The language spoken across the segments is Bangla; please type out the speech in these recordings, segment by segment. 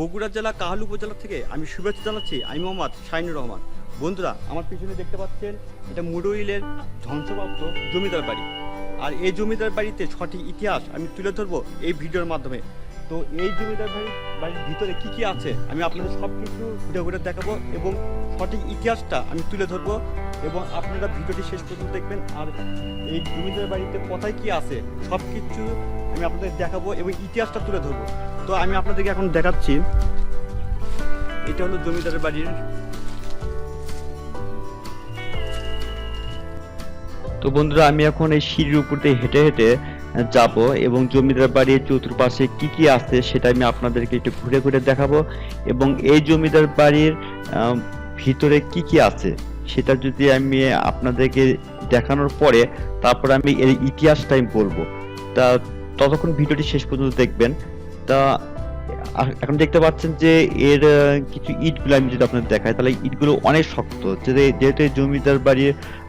বগুড়া জেলা কাহাল উপজেলা থেকে আমি শুভেচ্ছা জানাচ্ছি, আমি মোহাম্মদ শাহিনুর রহমান। বন্ধুরা, আমার পিছনে দেখতে পাচ্ছেন, এটা মুডইলের ধ্বংসপ্রাপ্ত জমিদার বাড়ি। আর এই জমিদার বাড়িতে ছটি ইতিহাস আমি তুলে ধরবো এই ভিডিওর মাধ্যমে। তো এই জমিদার বাড়ি বাড়ির ভিতরে কি কি আছে? আমি আপনাদের সব কিছু ঘুরে ঘুরে দেখাবো এবং সঠিক ইতিহাসটা আমি তুলে ধরবো এবং আপনারা ভিডিওটি শেষ পর্যন্ত দেখবেন। আর এই জমিদার বাড়িতে কোথায় কি আছে সব কিছু আমি আপনাদের দেখাবো এবং ইতিহাসটা তুলে ধরবো। তো আমি আপনাদেরকে এখন দেখাচ্ছি। এটা হলো জমিদারের বাড়ির তো বন্ধুরা, আমি এখন এই সিঁড়ির উপর দিয়ে হেঁটে হেঁটে যাব এবং জমিদার বাড়ির চতুর্পাশে কি কি আছে সেটা আমি আপনাদেরকে একটু ঘুরে ঘুরে দেখাবো এবং এই জমিদার বাড়ির ভিতরে কি কি আছে সেটা যদি আমি আপনাদেরকে দেখানোর পরে তারপর আমি এর ইতিহাসটা আমি বলব তা ততক্ষণ ভিডিওটি শেষ পর্যন্ত দেখবেন। তা এখন দেখতে পাচ্ছেন যে এর কিছু ইটগুলো আমি যদি আপনাদের দেখাই তাহলে ইটগুলো অনেক শক্ত। যেহেতু জমিদার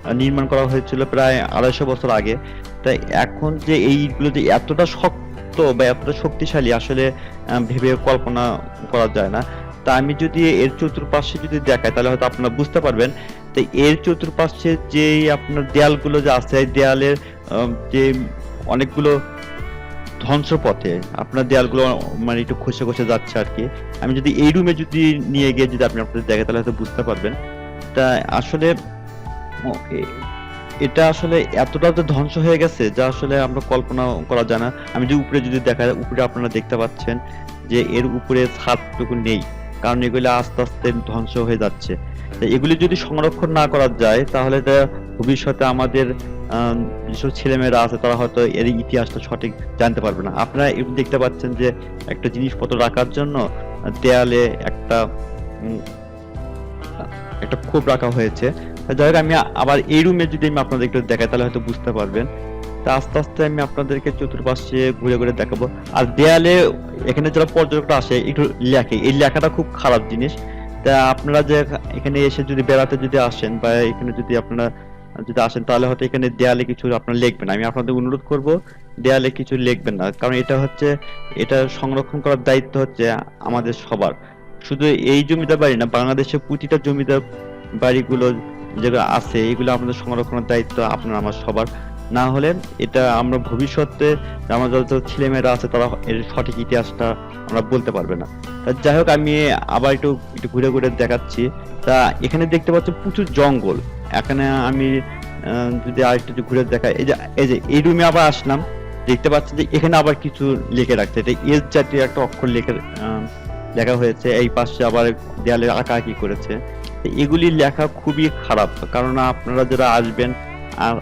আহ, নির্মাণ করা হয়েছিল প্রায় আড়াইশো বছর আগে তাই এখন যে এই ইটগুলো যে এতটা শক্ত বা এতটা শক্তিশালী আসলে ভেবে কল্পনা করা যায় না। তা আমি যদি এর চতুর্পাশে যদি দেখাই তাহলে হয়তো আপনারা বুঝতে পারবেন তো এর চতুর্পাশে যে আপনার দেয়ালগুলো যে আছে দেয়ালের যে অনেকগুলো ধ্বংসপথে, আপনার দেয়ালগুলো মানে একটু খসে খসে যাচ্ছে আর কি। আমি যদি এই রুমে যদি নিয়ে গিয়ে যদি আপনি আপনাদের দেখে, তাহলে হয়তো বুঝতে পারবেন। তা আসলে এটা আসলে এতটা তো ধ্বংস হয়ে গেছে, যা আসলে আমরা কল্পনা করা যায় না। আমি যদি উপরে যদি দেখা, উপরে আপনারা দেখতে পাচ্ছেন যে এর উপরে ছাদটুকু নেই, কারণ এগুলো আস্তে আস্তে ধ্বংস হয়ে যাচ্ছে। এগুলি যদি সংরক্ষণ না করা যায়, তাহলে ভবিষ্যতে আমাদের যেসব ছেলেমেয়েরা আছে তারা হয়তো এর ইতিহাসটা সঠিক জানতে পারবে না। আপনারা দেখতে পাচ্ছেন যে একটা জিনিসপত্র রাখার জন্য দেয়ালে একটা একটা খোপ রাখা হয়েছে। যাই হোক, আমি আবার এই রুমে যদি আমি আপনাদের একটু দেখাই, তাহলে হয়তো বুঝতে পারবেন। তা আস্তে আস্তে আমি আপনাদেরকে চতুর্পাশে ঘুরে ঘুরে দেখাবো। আর দেয়ালে এখানে যারা পর্যটকরা আসে, একটু লেখে। এই লেখাটা খুব খারাপ জিনিস। তা আপনারা যে এখানে এসে যদি বেড়াতে যদি আসেন বা এখানে যদি আপনারা যদি আসেন তাহলে হয়তো এখানে দেয়ালে কিছু আপনারা লিখবেন। আমি আপনাদের অনুরোধ করব, দেয়ালে কিছু লিখবেন না। কারণ এটা হচ্ছে, এটা সংরক্ষণ করার দায়িত্ব হচ্ছে আমাদের সবার। শুধু এই জমিদার বাড়ি না, বাংলাদেশের প্রতিটা জমিদার বাড়িগুলো যেগুলো আছে, এগুলো আমাদের সংরক্ষণের দায়িত্ব আপনার, আমার সবার। না হলে এটা আমরা ভবিষ্যতে আমার যত ছেলেমেয়েরা আছে, তারা এর সঠিক ইতিহাসটা আমরা বলতে পারবে না। তা যাই হোক, আমি আবার একটু একটু ঘুরে ঘুরে দেখাচ্ছি। তা এখানে দেখতে পাচ্ছ প্রচুর জঙ্গল। এখানে আমি যদি আরেকটু ঘুরে দেখাই, এই যে এই যে, এই রুমে আবার আসলাম, দেখতে পাচ্ছি যে এখানে আবার কিছু লিখে রাখছে। এটা এস জাতীয় একটা অক্ষর লিখে লেখা হয়েছে। এই পাশে আবার দেয়ালে আঁকা আঁকি করেছে। এগুলি লেখা খুবই খারাপ, কারণ আপনারা যারা আসবেন, আর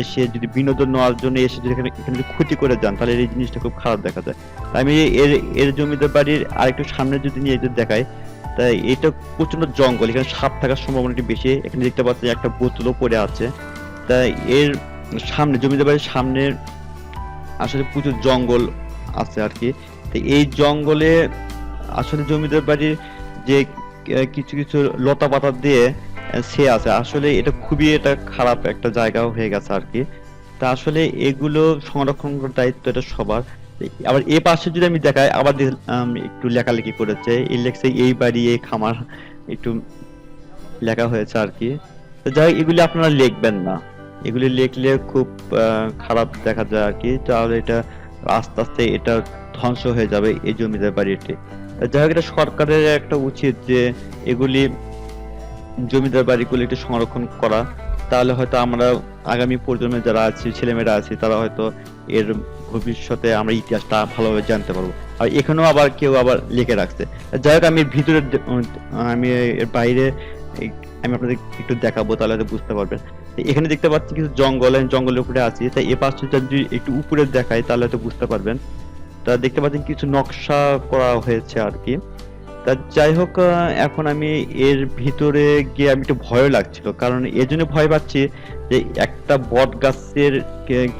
এসে যদি বিনোদন নেওয়ার জন্য এসে যদি এখানে এখানে যদি ক্ষতি করে যান, তাহলে এই জিনিসটা খুব খারাপ দেখা যায়। আমি এর এর জমিদার বাড়ির আরেকটু সামনে যদি নিয়ে যদি দেখাই তাই এটা প্রচণ্ড জঙ্গল, এখানে সাপ থাকার সম্ভাবনাটি বেশি। এখানে দেখতে পাচ্ছি একটা বোতলও পড়ে আছে। তাই এর সামনে, জমিদার বাড়ির সামনে আসলে প্রচুর জঙ্গল আছে আর কি। এই জঙ্গলে আসলে জমিদার বাড়ির যে কিছু কিছু লতা পাতা দিয়ে সে আছে। আসলে এটা খুবই এটা খারাপ একটা জায়গা হয়ে গেছে আর কি। তা আসলে এগুলো সংরক্ষণ দায়িত্ব এটা সবার। আবার এ পাশে যদি আমি দেখাই, আবার একটু লেখালেখি করেছে। এই লেখছে, এই বাড়ি, এই খামার, একটু লেখা হয়েছে আর কি। তো যাই এগুলি আপনারা লিখবেন না। এগুলি লিখলে খুব খারাপ দেখা যায় আর কি। তাহলে এটা আস্তে আস্তে এটা ধ্বংস হয়ে যাবে এই জমিদার বাড়িটি। যাই হোক, এটা সরকারের একটা উচিত যে এগুলি জমিদার বাড়িগুলি একটু সংরক্ষণ করা। তাহলে হয়তো আমরা আগামী প্রজন্মে যারা আছি, ছেলেমেয়েরা আছি, তারা হয়তো এর ভবিষ্যতে আমরা ইতিহাসটা ভালোভাবে জানতে পারব। আর এখানেও আবার কেউ আবার লিখে রাখছে। যাই হোক, আমি ভিতরে, আমি এর বাইরে আমি আপনাদের একটু দেখাবো, তাহলে হয়তো বুঝতে পারবেন। এখানে দেখতে পাচ্ছি কিছু জঙ্গল, জঙ্গলের উপরে আছি। তাই এ পাশটা যদি একটু উপরে দেখায় তাহলে হয়তো বুঝতে পারবেন। তা দেখতে পাচ্ছেন কিছু নকশা করা হয়েছে আর কি। তা যাই হোক, এখন আমি এর ভিতরে গিয়ে আমি একটু ভয় লাগছিল। কারণ এর জন্য ভয় পাচ্ছি যে একটা বট গাছের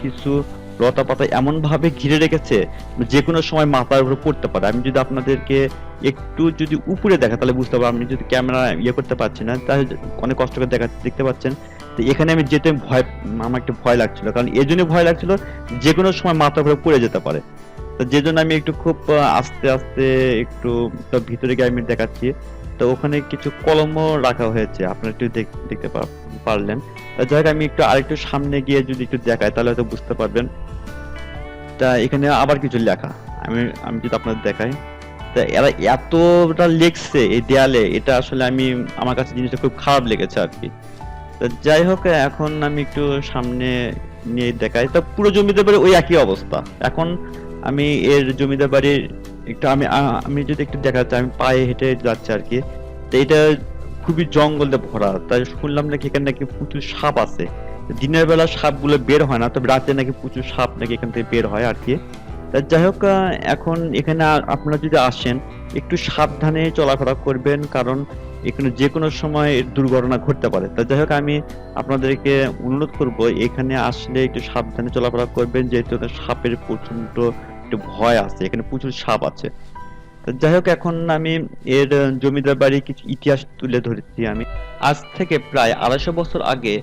কিছু লতা পাতা এমন ভাবে ঘিরে রেখেছে যে কোনো সময় মাথার উপরে পড়তে পারে। আমি যদি আপনাদেরকে একটু যদি উপরে দেখা তাহলে বুঝতে পারব। আমি যদি ক্যামেরা ইয়ে করতে পারছি না, তাহলে অনেক কষ্ট করে দেখা, দেখতে পাচ্ছেন। তো এখানে আমি যেতে ভয়, আমার একটু ভয় লাগছিল। কারণ এই জন্য ভয় লাগছিল যে কোনো সময় মাথার উপরে পড়ে যেতে পারে। তো যে জন্য আমি একটু খুব আস্তে আস্তে একটু ভিতরে গিয়ে আমি দেখাচ্ছি। তো ওখানে কিছু কলমও রাখা হয়েছে। আপনারা একটু দেখ- দেখতে পারলেন। যাই আমি একটু আরেকটু সামনে গিয়ে যদি একটু দেখাই, তাহলে হয়তো বুঝতে পারবেন। তা এখানে আবার কিছু লেখা। আমি আমি যদি আপনাদের দেখাই। তা এরা এতটা লিখছে এই দেয়ালে, এটা আসলে আমি, আমার কাছে জিনিসটা খুব খারাপ লেগেছে আর কি। তা যাই হোক, এখন আমি একটু সামনে নিয়ে দেখাই। তা পুরো জমিদার বাড়ি ওই একই অবস্থা। এখন আমি এর জমিদার বাড়ির একটু, আমি আমি যদি একটু দেখাচ্ছি আমি পায়ে হেঁটে যাচ্ছি আর কি। তো এটা খুবই জঙ্গলে ভরা। তাই শুনলাম নাকি এখানে নাকি প্রচুর সাপ আছে। দিনের বেলা সাপগুলো বের হয় না, তবে রাতে নাকি প্রচুর সাপ নাকি এখান থেকে বের হয় আর কি। তা যাই হোক এখন এখানে আপনারা যদি আসেন, একটু সাবধানে চলাফেরা করবেন, কারণ এখানে যে কোনো সময় দুর্ঘটনা ঘটতে পারে। তা যাই হোক, আমি আপনাদেরকে অনুরোধ করব, এখানে আসলে একটু সাবধানে চলাফেরা করবেন, যেহেতু সাপের প্রচণ্ড একটু ভয় আছে, এখানে প্রচুর সাপ আছে। যাই হোক, এখন আমি এর জমিদার বাড়ির কিছু ইতিহাস তুলে ধরেছি আমি। আজ থেকে প্রায় আড়াইশো বছর আগে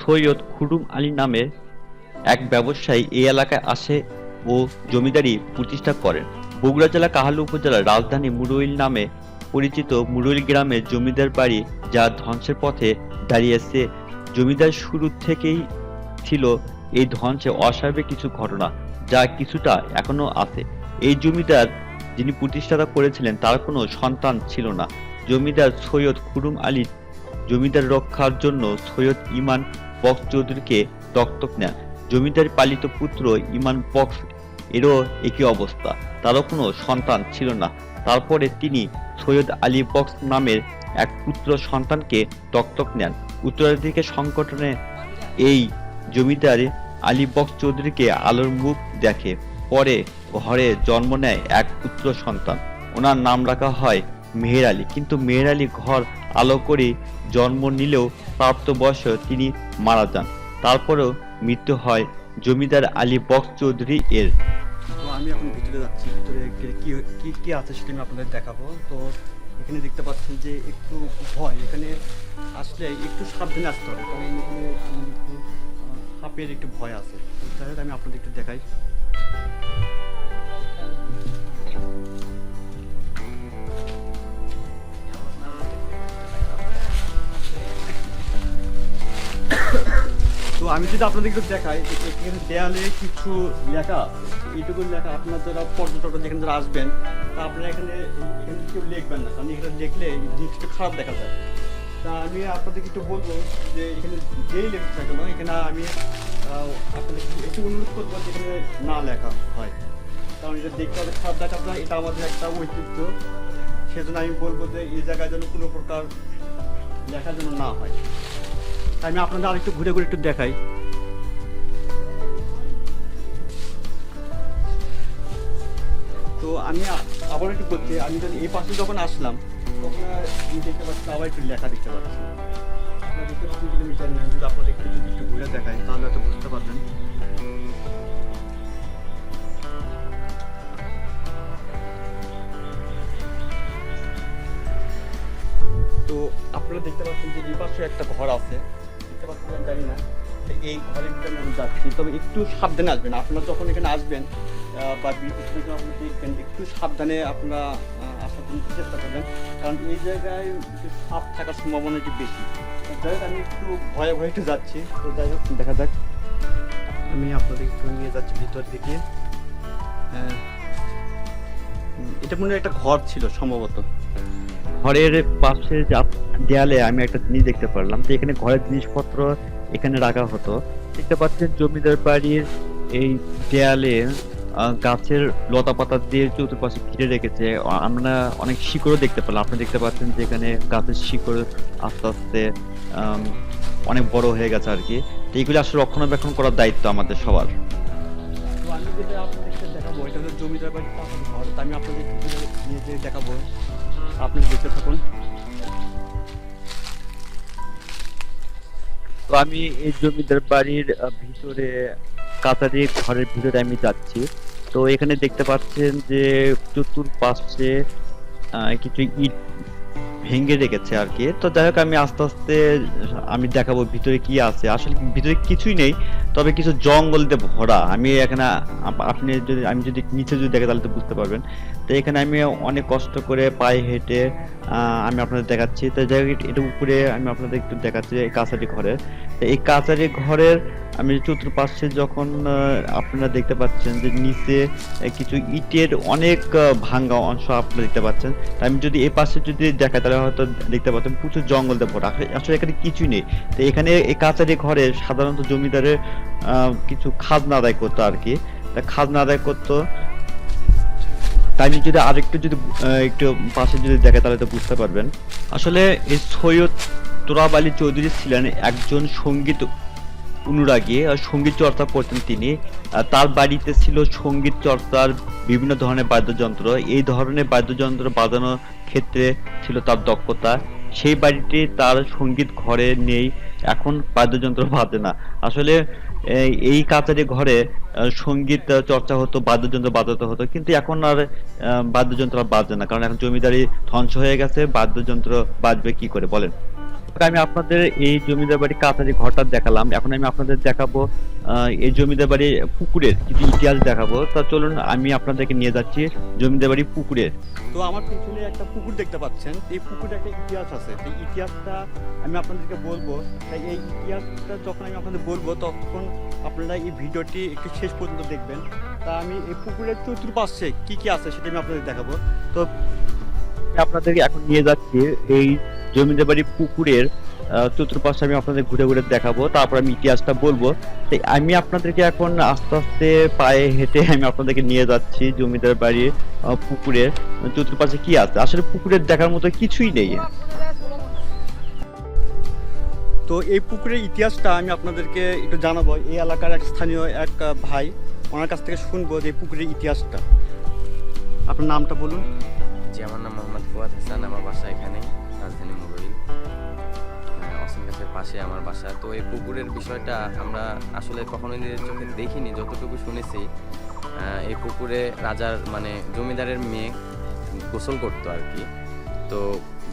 সৈয়দ খুরুম আলী নামে এক ব্যবসায়ী এই এলাকায় আসে ও জমিদারি প্রতিষ্ঠা করেন। বগুড়া জেলা কাহালু উপজেলার রাজধানী মুরুইল নামে পরিচিত মুরুইল গ্রামের জমিদার বাড়ি যা ধ্বংসের পথে দাঁড়িয়েছে। জমিদার শুরু থেকেই ছিল এই ধ্বংসে অস্বাভাবিক কিছু ঘটনা যা কিছুটা এখনও আছে। এই জমিদার যিনি প্রতিষ্ঠাতা করেছিলেন, তার কোনো সন্তান ছিল না। জমিদার সৈয়দ খুরুম আলী জমিদার রক্ষার জন্য সৈয়দ ইমান বক্স চৌধুরীকে দত্তক নেন। জমিদার পালিত পুত্র ইমান বক্স এরও একই অবস্থা। তারও কোনো সন্তান ছিল না। তারপরে তিনি সৈয়দ আলী বক্স নামের এক পুত্র সন্তানকে দত্তক নেন। উত্তরাধিকার সংগঠনে এই জমিদার আলী বক্স চৌধুরীকে আলোর মুখ দেখে। পরে ঘরে জন্ম নেয় এক পুত্র সন্তান। ওনার নাম রাখা হয় মেহের আলী। কিন্তু মেহের আলী ঘর আলো করে জন্ম নিলেও প্রাপ্তবয়সে তিনি মারা যান। তারপরেও মৃত্যু হয় জমিদার আলী বক্স চৌধুরী এর। আমি এখন ভিতরে যাচ্ছি। ভিতরে কি- কি কি আছে সেটা আমি আপনাদের দেখাবো। তো এখানে দেখতে পাচ্ছেন যে একটু ভয়। এখানে আসলে একটু সাবধানে আসতে হবে। কারণ এখানে একটু সাপের একটু ভয় আছে। তো যাই হোক, আমি আপনাদের একটু দেখাই। আমি যদি আপনাদের একটু দেখাই এখানে দেয়ালে কিছু লেখা এইটুকু লেখা আপনার যারা পর্যটকরা যেখানে যারা আসবেন তা আপনারা এখানে এখানে কেউ লিখবেন না। কারণ এখানে লিখলে জিনিসটা খারাপ দেখা যায়। তা আমি আপনাদেরকে একটু বলব যে এখানে যেই লেখা থাকে না এখানে আমি আহ, আপনাদেরকে একটু অনুরোধ করব যে এখানে না লেখা হয়। কারণ এটা দেখতে হবে খারাপ দেখা যায় এটা আমাদের একটা ঐতিহ্য। সেজন্য আমি বলব যে এই জায়গায় যেন কোনো প্রকার লেখা যেন না হয়। আমি আপনাদের আরেকটু ঘুরে ঘুরে একটু দেখাই। তো আমি আবার একটু বলছি, আমি যখন এই পাশে যখন আসলাম, তখন দেখতে পাচ্ছি আবার একটু লেখা দেখতে পাচ্ছি। পাচ্ছেন যদি একটু যদি ঘুরে তাহলে বুঝতে পারবেন। তো আপনারা দেখতে পাচ্ছেন যে এই পাশে একটা ঘর আছে। এই আমি যাচ্ছি। তবে একটু সাবধানে আসবেন। আপনারা যখন এখানে আসবেন একটু সাবধানে আসার চেষ্টা করবেন। কারণ এই জায়গায় সাপ থাকার সম্ভাবনা একটু বেশি। যাই হোক, আমি একটু ভয়ে ভয়ে একটু যাচ্ছি। তো যাই হোক, দেখা যাক। আমি আপনাদের একটু নিয়ে যাচ্ছি ভিতর দিকে। এটা মনে হয় একটা ঘর ছিল সম্ভবত। ঘরের পাশে যা- দেয়ালে আমি একটা জিনিস দেখতে পারলাম তো এখানে ঘরের জিনিসপত্র এখানে রাখা হতো। দেখতে পাচ্ছেন জমিদার বাড়ির এই দেয়ালে গাছের লতা পাতা দিয়ে চতুর্পাশে ঘিরে রেখেছে। আমরা অনেক শিকড়ও দেখতে পেলাম। আপনি দেখতে পাচ্ছেন যে এখানে গাছের শিকড় আস্তে আস্তে অনেক বড় হয়ে গেছে আর কি। তো এগুলো আসলে রক্ষণাবেক্ষণ করার দায়িত্ব আমাদের সবার। আমি যেটা দেখাবো, এটা জমিদার বাড়ির ঘর। আমি আপনাদের দেখাবো। আপনি দেখতে থাকুন। তো আমি এই জমিদার বাড়ির ভিতরে কাতারি ঘরের ভিতরে আমি যাচ্ছি। তো এখানে দেখতে পাচ্ছেন যে চতুর্পাশে কিছু ইট ভেঙে রেখেছে আর কি। তো যাই হোক, আমি আস্তে আস্তে আমি দেখাবো ভিতরে কি আছে। আসলে ভিতরে কিছুই নেই। তবে কিছু জঙ্গল দিয়ে ভরা, আমি এখানে, আপ- আপনি যদি, আমি যদি নিচে যদি দেখে, তাহলে তো বুঝতে পারবেন। তো এখানে আমি অনেক কষ্ট করে পায়ে হেঁটে আমি আপনাদের দেখাচ্ছি। তো যাই এটা উপরে আমি আপনাদের একটু দেখাচ্ছি এই কাছারি ঘরের। তো এই কাছারি ঘরের, আমি চতুর্পাশে যখন আপনারা দেখতে পাচ্ছেন যে নিচে কিছু ইটের অনেক ভাঙ্গা অংশ আপনারা দেখতে পাচ্ছেন। আমি যদি এই পাশে যদি দেখাই, তাহলে হয়তো দেখতে পাচ্ছেন প্রচুর জঙ্গল দিয়ে ভরা। আসলে- এখানে কিছুই নেই। তো এখানে এই কাছারি ঘরে সাধারণত জমিদারের কিছু খাজনা আদায় করতো আর কি। তা খাজনা আদায় করতো। তাই যদি আরেকটু যদি একটু পাশে যদি দেখে তাহলে তো বুঝতে পারবেন। আসলে এই সৈয়দ তোরাব আলী চৌধুরী ছিলেন একজন সংগীত অনুরাগী সংগীত চর্চা করতেন তিনি। তার বাড়িতে ছিল সংগীত চর্চার বিভিন্ন ধরনের বাদ্যযন্ত্র। এই ধরনের বাদ্যযন্ত্র বাজানোর ক্ষেত্রে ছিল তার দক্ষতা। সেই বাড়িটি তার সংগীত ঘরে নেই, এখন বাদ্যযন্ত্র বাজে না। আসলে এই- কাছারি ঘরে সংগীত চর্চা হতো, বাদ্যযন্ত্র বাজাতে হতো, কিন্তু এখন আর বাদ্যযন্ত্র আর বাজে না, কারণ এখন জমিদারি ধ্বংস হয়ে গেছে, বাদ্যযন্ত্র বাজবে কি করে, বলেন। আমি আপনাদের এই জমিদার বাড়ি কাছারি ঘরটা দেখালাম এখন আমি আপনাদের দেখাবো এই জমিদার বাড়ি পুকুরের কিছু ইতিহাস দেখাবো। তা চলুন আমি আপনাদেরকে নিয়ে যাচ্ছি জমিদার বাড়ি পুকুরের। তো আমার পিছনে একটা পুকুর দেখতে পাচ্ছেন। এই পুকুরে একটা ইতিহাস আছে। এই ইতিহাসটা আমি আপনাদেরকে বলব। তাই এই ইতিহাসটা যখন আমি আপনাদের বলব তখন আপনারা এই ভিডিওটি একটু শেষ পর্যন্ত দেখবেন। তা আমি এই পুকুরের চতুর্পাশে কি কি আছে সেটা আমি আপনাদের দেখাবো। তো আপনাদেরকে এখন নিয়ে যাচ্ছি এই জমিদার বাড়ি পুকুরের চতুর্পাশে আমি আপনাদের ঘুরে ঘুরে দেখাবো তারপর আমি ইতিহাসটা বলব। তাই আমি আপনাদেরকে এখন আস্তে আস্তে পায়ে হেঁটে আমি আপনাদেরকে নিয়ে যাচ্ছি জমিদার বাড়ির পুকুরের। চতুর্পাশে কি আছে? আসলে পুকুরের দেখার মতো কিছুই নেই। তো এই পুকুরের ইতিহাসটা আমি আপনাদেরকে একটু জানাব। এই এলাকার এক স্থানীয় এক ভাই ওনার কাছ থেকে শুনব যে পুকুরের ইতিহাসটা। আপনার নামটা বলুন। জি আমার নাম মোহাম্মদ ফুয়াদ হাসান আমার বাসা এখানেই। পাশে আমার বাসা। তো এই পুকুরের বিষয়টা আমরা আসলে কখনো নিজের চোখে দেখিনি, যতটুকু শুনেছি। এই পুকুরে রাজার মানে জমিদারের মেয়ে গোসল করতো আর কি। তো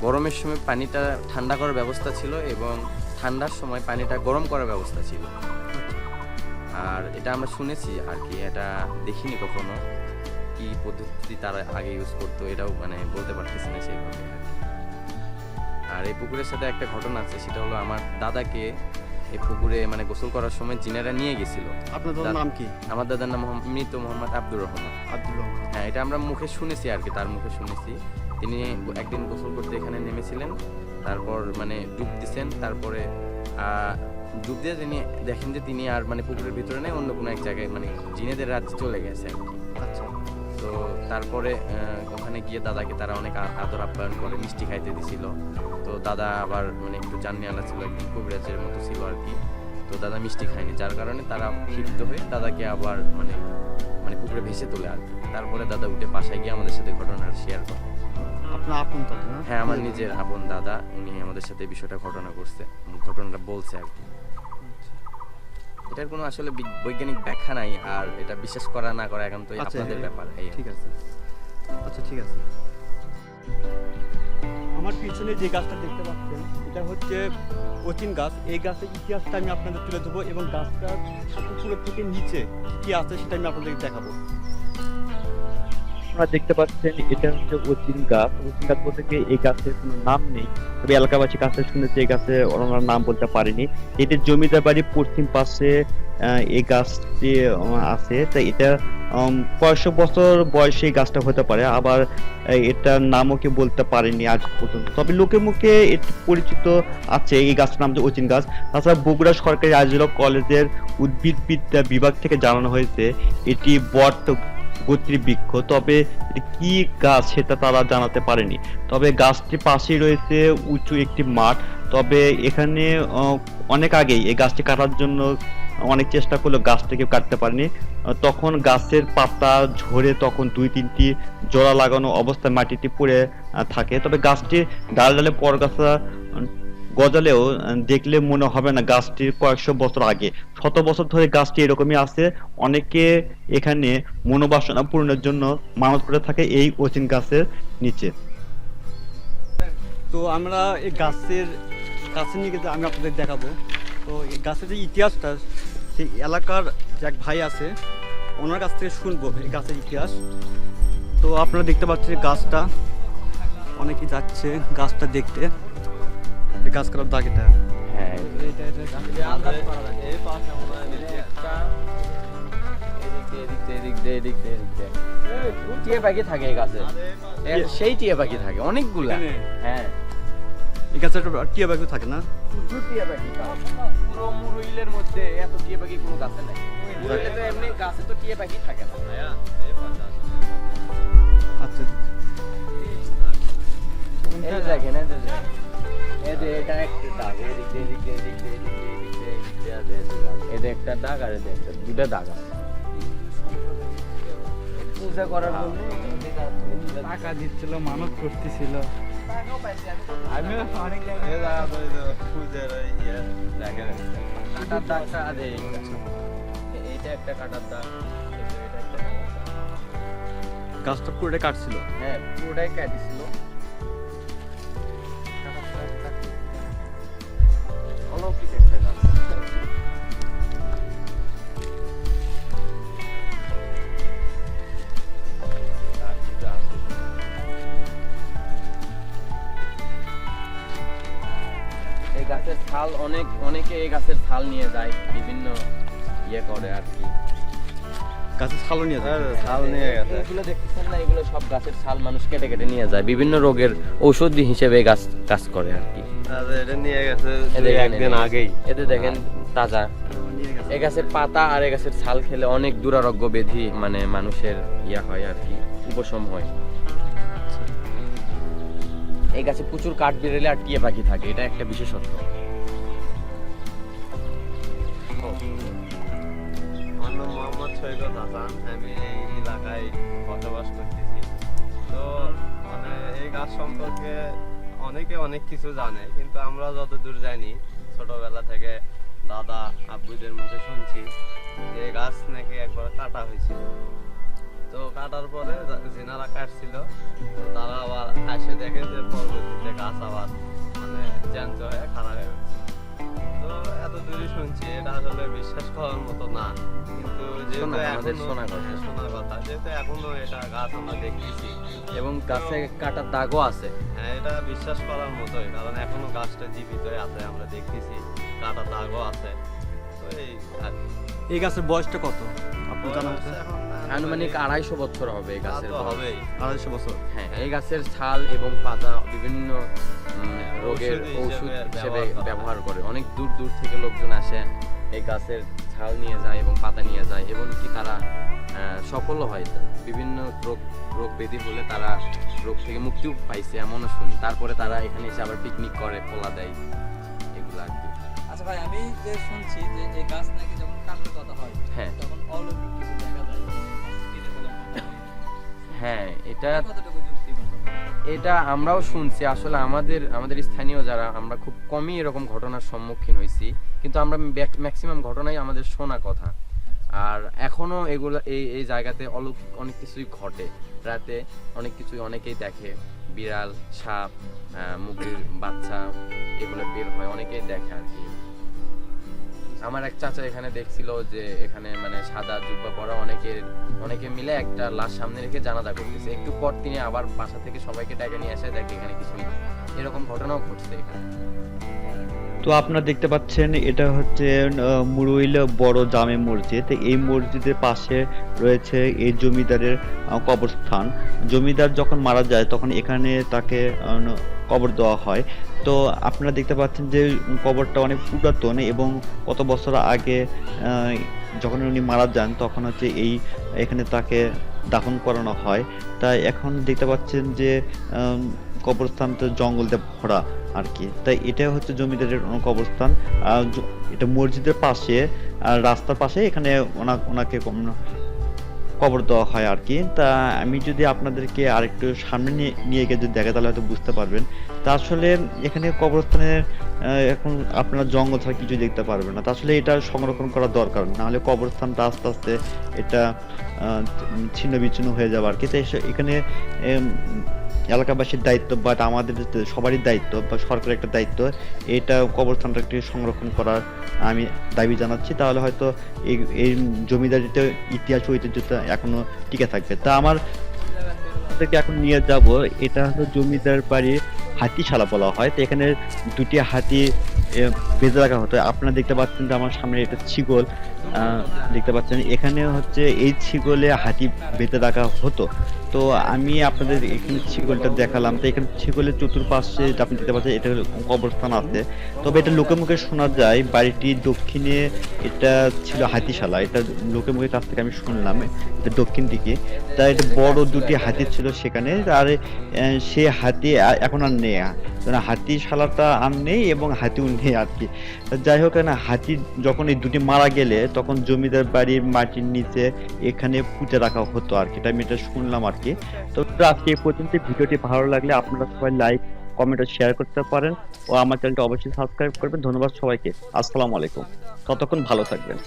গরমের সময় পানিটা ঠান্ডা করার ব্যবস্থা ছিল এবং ঠান্ডার সময় পানিটা গরম করার ব্যবস্থা ছিল। আর এটা আমরা শুনেছি আর কি, এটা দেখিনি কখনো। কি পদ্ধতি তারা আগে ইউজ করতো, এটাও মানে বলতে পারতেছি না সেইভাবে আর কি। আর এই পুকুরের সাথে একটা ঘটনা আছে সেটা হলো আমার দাদাকে এই পুকুরে মানে গোসল করার সময় জিনারা নিয়ে গেছিল। আপনার দাদার নাম কি? আমার দাদার নাম মোহাম্মদ- মৃত মোহাম্মদ আব্দুর রহমান। আব্দুল রহমান। হ্যাঁ এটা আমরা মুখে শুনেছি আর কি তার মুখে শুনেছি। তিনি একদিন গোসল করতে এখানে নেমেছিলেন তারপর মানে ডুব দিছেন তারপরে আহ, ডুব দিয়ে তিনি দেখেন যে তিনি আর মানে পুকুরের ভিতরে নেই অন্য কোনো এক জায়গায় মানে জিনেদের রাজ্যে চলে গেছে আর কি তো তারপরে ওখানে গিয়ে দাদাকে তারা অনেক আদর আপ্যায়ন করে মিষ্টি খাইতে দিছিল। তো দাদা আবার মানে একটু জানিয়ালা ছিল একদম কবিরাজের মতো ছিল আর কি। তো দাদা মিষ্টি খায়নি যার কারণে তারা ক্ষিপ্ত হয়ে দাদাকে আবার মানে মানে পুকুরে ভেসে তোলে আর কি। তারপরে দাদা উঠে বাসায় গিয়ে আমাদের সাথে ঘটনাটা শেয়ার করে। আপনার আপন দাদা হ্যাঁ আমার নিজের আপন দাদা উনি আমাদের সাথে বিষয়টা ঘটনা করছে ঘটনাটা বলছে আর কি। এটার কোনো আসলে বৈজ্ঞানিক ব্যাখ্যা নাই আর এটা বিশ্বাস করা না করা এখন তো আচ্ছা, আপনাদের ব্যাপার এই আর কি। ঠিক আছে। আচ্ছা ঠিক আছে। আমার পিছনে যে গাছটা দেখতে পাচ্ছেন এটা হচ্ছে অচিন গাছ। এই গাছের ইতিহাসটা আমি আপনাদের তুলে দেবো এবং গাছটা পুকুরের থেকে নিচে কি কি আছে সেটা আমি আপনাদেরকে দেখাবো। আপনারা দেখতে পাচ্ছেন, এটা হচ্ছে অচিন গাছ। অচিন গাছ বলতে কি, এই গাছের কোনো নাম নেই। তবে এলাকাবাসী কাছে শুনেছে এই গাছে ওনার নাম বলতে পারেনি। এটি জমিদার বাড়ির পশ্চিম পাশে এই গাছটি আছে। তো এটা কয়েকশো বছর বয়সে এই গাছটা হতে পারে। আবার এটার নামও কি বলতে পারেনি আজ পর্যন্ত। তবে লোকের মুখে এটি পরিচিত আছে। এই গাছটার নাম হচ্ছে অচিন গাছ। তাছাড়া বগুড়া সরকারি আইজুলক কলেজের উদ্ভিদ বিদ্যা বিভাগ থেকে জানানো হয়েছে, এটি বট গোত্রী বৃক্ষ তবে কি গাছ সেটা তারা জানাতে পারেনি। তবে গাছটির পাশেই রয়েছে উঁচু একটি মাঠ তবে এখানে অনেক আগেই এই গাছটি কাটার জন্য অনেক চেষ্টা করলেও গাছটিকে কাটতে পারেনি। তখন গাছের পাতা ঝরে তখন দুই তিনটি জোড়া লাগানো অবস্থায় মাটিতে পড়ে থাকে। তবে গাছটি ডাল ডালে পরগাছা উম, গজালেও দেখলে মনে হবে না গাছটির কয়েকশো বছর আগে। শত বছর ধরে গাছটি এরকমই আছে। অনেকে এখানে মনোবাসনা পূরণের জন্য মানত করে থাকে এই অচিন গাছের নিচে। তো আমরা এই গাছের গাছের নিয়ে আমি আপনাদের দেখাবো, তো এই গাছের যে ইতিহাসটা, সেই এলাকার যে এক ভাই আছে, ওনার কাছ থেকে শুনব এই গাছের ইতিহাস। তো আপনারা দেখতে পাচ্ছেন গাছটা অনেকে যাচ্ছে গাছটা দেখতে। এই গাছ কাটার দাগ এটা হ্যাঁ। টিয়া পাখি থাকে এই গাছে। সেই টিয়া পাখি থাকে অনেকগুলা। হ্যাঁ। এই গাছের একটা টিয়া ব্যাগ থাকে না? প্রচুর টিয়া পাখি পুরো মুরুইলের মধ্যে এত টিয়া পাখি কোনো গাছে নাই। মুরুইলে এমনি গাছে তো টিয়া পাখি থাকে না। আচ্ছা। দেখেন। এটা একটা দাগ আর। এটা একটা দাগ। আর এটা দুটা দাগ আছে। পূজা করার জন্য টাকা দিচ্ছিল মানত করতেছিল। আমি অনেক কাটার দাগটা আর এইটা একটা কাটার দাগ। গাছটা পুরোটা কাটছিল? হ্যাঁ পুরোটাই কাটিছিল। এই গাছের ছাল অনেক অনেকে এই গাছের ছাল নিয়ে যায়, বিভিন্ন ইয়ে করে আর কি। গাছের ছালও নিয়ে যায়। ছাল নিয়ে গেছে। এগুলো দেখতেছেন না এগুলো সব গাছের ছাল মানুষ কেটে কেটে নিয়ে যায়। বিভিন্ন রোগের ঔষধি হিসেবে গাছ কাজ করে আর কি। এটা নিয়ে গেছে একদিন আগেই। এতে দেখেন তাজা। এই গাছের পাতা আর এই গাছের ছাল খেলে অনেক দুরারোগ্য ব্যাধি মানে মানুষের ইয়া হয় আর কি উপশম হয়। এই গাছে প্রচুর কাঠ বেরেলে আর টিয়া পাখি থাকে এটা একটা বিশেষত্ব। সৈকত হাসান আমি এই এলাকায় বসবাস করতেছি। তো মানে এই গাছ সম্পর্কে অনেকে অনেক কিছু জানে, কিন্তু আমরা যতদূর জানি, ছোটবেলা থেকে দাদা, আব্বুদের মুখে শুনছি যে গাছ নাকি একবার কাটা হয়েছিল। তো কাটার পরে যেনারা কাটছিল, তারা আবার এসে দেখে যে পরবর্তীতে গাছ আবার মানে জ্যান্ত হয়ে খারাপ হয়ে তো এত দূরে শুনছি এটা আসলে বিশ্বাস করার মতো না। কিন্তু যেহেতু এখনও শোনা কথা। শোনা কথা যেহেতু এখনও এটা গাছ আমরা দেখতেছি। এবং গাছে কাটার দাগও আছে। হ্যাঁ এটা বিশ্বাস করার মতোই কারণ এখনও গাছটা জীবিত আছে আমরা দেখতেছি কাটা দাগও আছে। তো এই আর এই গাছের বয়সটা কত? আপনি জানা আছে এখন আনুমানিক আড়াইশো বছর হবে এই গাছের। হবেই আড়াইশো বছর। হ্যাঁ এই গাছের ছাল এবং পাতা বিভিন্ন রোগের ঔষধি হিসেবে ব্যবহার করে অনেক দূর দূর থেকে লোকজন আসে এই গাছের ছাল নিয়ে যায় এবং পাতা নিয়ে যায় এবং কি তারা আহ, সফলও হয়। বিভিন্ন রোগ রোগ ব্যাধি হলে তারা রোগ থেকে মুক্তিও পাইছে এমনও শুনি। তারপরে তারা এখানে এসে আবার পিকনিক করে পোলা দেয় এগুলো আর কি। আচ্ছা ভাই আমি যে শুনছি যে এই গাছ নাকি যখন কাটতে কথা হয় হ্যাঁ। তখন অলৌকিক কিছু হ্যাঁ এটা এটা আমরাও শুনছি। আসলে আমাদের আমাদের স্থানীয় যারা আমরা খুব কমই এরকম ঘটনার সম্মুখীন হয়েছি কিন্তু আমরা ম্যাক্সিমাম ঘটনাই আমাদের শোনা কথা। আর এখনও এগুলো এই এই জায়গাতে অলৌকিক অনেক কিছুই ঘটে। রাতে অনেক কিছুই অনেকেই দেখে। বিড়াল সাপ আহ, মুরগির বাচ্চা এগুলো বের হয় অনেকেই দেখে আর কি। আমার এক চাচা এখানে দেখছিল যে এখানে মানে সাদা জুব্বা পরা অনেকের অনেকে মিলে একটা লাশ সামনে রেখে জানাজা করতেছে। একটু পর তিনি আবার বাসা থেকে সবাইকে ডেকে নিয়ে আসে দেখে এখানে কিছুই। এরকম ঘটনাও ঘটছে এখানে। তো আপনারা দেখতে পাচ্ছেন, এটা হচ্ছে মুরুইল বড় জামে মসজিদ। এই মসজিদের পাশে রয়েছে এই জমিদারের কবরস্থান। জমিদার যখন মারা যায়, তখন এখানে তাকে কবর দেওয়া হয়। তো আপনারা দেখতে পাচ্ছেন যে কবরটা অনেক পুরাতন এবং কত বছর আগে যখন উনি মারা যান, তখন হচ্ছে এই, এখানে তাকে দাফন করানো হয়। তাই এখন দেখতে পাচ্ছেন যে কবরস্থান তো জঙ্গল দিয়ে ভরা আর কি। তাই এটা হচ্ছে জমিদারের কবরস্থান। এটা মসজিদের পাশে, আর রাস্তার পাশে এখানে ওনা, ওনাকে কবর দেওয়া হয় আর কি। তা আমি যদি আপনাদেরকে আরেকটু সামনে নিয়ে নিয়ে গিয়ে যদি দেখে, তাহলে হয়তো বুঝতে পারবেন। তা আসলে এখানে কবরস্থানের এখন আপনার জঙ্গল ছাড়া কিছু দেখতে পারবেন না। তা আসলে এটা সংরক্ষণ করা দরকার। নাহলে কবরস্থানটা আস্তে আস্তে এটা ছিন্ন বিচ্ছিন্ন হয়ে যাবে আর কি। তাই এখানে এলাকাবাসীর দায়িত্ব বাট আমাদের সবারই দায়িত্ব, বা সরকারের একটা দায়িত্ব, এটা কবরস্থানটা একটি সংরক্ষণ করার আমি দাবি জানাচ্ছি। তাহলে হয়তো এই এই জমিদারিতে ইতিহাস, ঐতিহ্যটা এখনও টিকে থাকবে। তা আমার আপনাদেরকে এখন নিয়ে যাব, এটা হলো জমিদার বাড়ির হাতিশালা বলা হয়। তো এখানে দুটি হাতি বেঁধে রাখা হতো। আপনারা দেখতে পাচ্ছেন যে আমার সামনে এটা ছিগল দেখতে পাচ্ছেন, এখানে হচ্ছে এই ছিগলে হাতি বেঁধে রাখা হতো। তো আমি আপনাদের এখানে ছিগলটা দেখালাম। তো এখানে ছিগলের চতুর্পাশে আপনি দেখতে পাচ্ছেন, এটা কবরস্থান আছে। তবে এটা লোকে মুখে শোনা যায়, বাড়িটি দক্ষিণে এটা ছিল হাতিশালা। এটা লোকে মুখে কাছ থেকে আমি শুনলাম, এটা দক্ষিণ দিকে। তা এটা বড় দুটি হাতি ছিল সেখানে। আর সে হাতি এখন আর মানে হাতিশালাটা আর নেই এবং হাতিও নেই আর কি। যাই হোক, না, হাতি যখন এই দুটি মারা গেলে তখন জমিদার বাড়ির মাটির নিচে এখানে পুঁতে রাখা হতো আর কি। এটা আমি এটা শুনলাম আর কি। তো আজকে এই পর্যন্ত, ভিডিওটি ভালো লাগলে আপনারা সবাই লাইক, কমেন্ট শেয়ার করতে পারেন ও আমার চ্যানেলটা অবশ্যই সাবস্ক্রাইব করবেন। ধন্যবাদ সবাইকে। আসসালামু আলাইকুম। ততক্ষণ ভালো থাকবেন।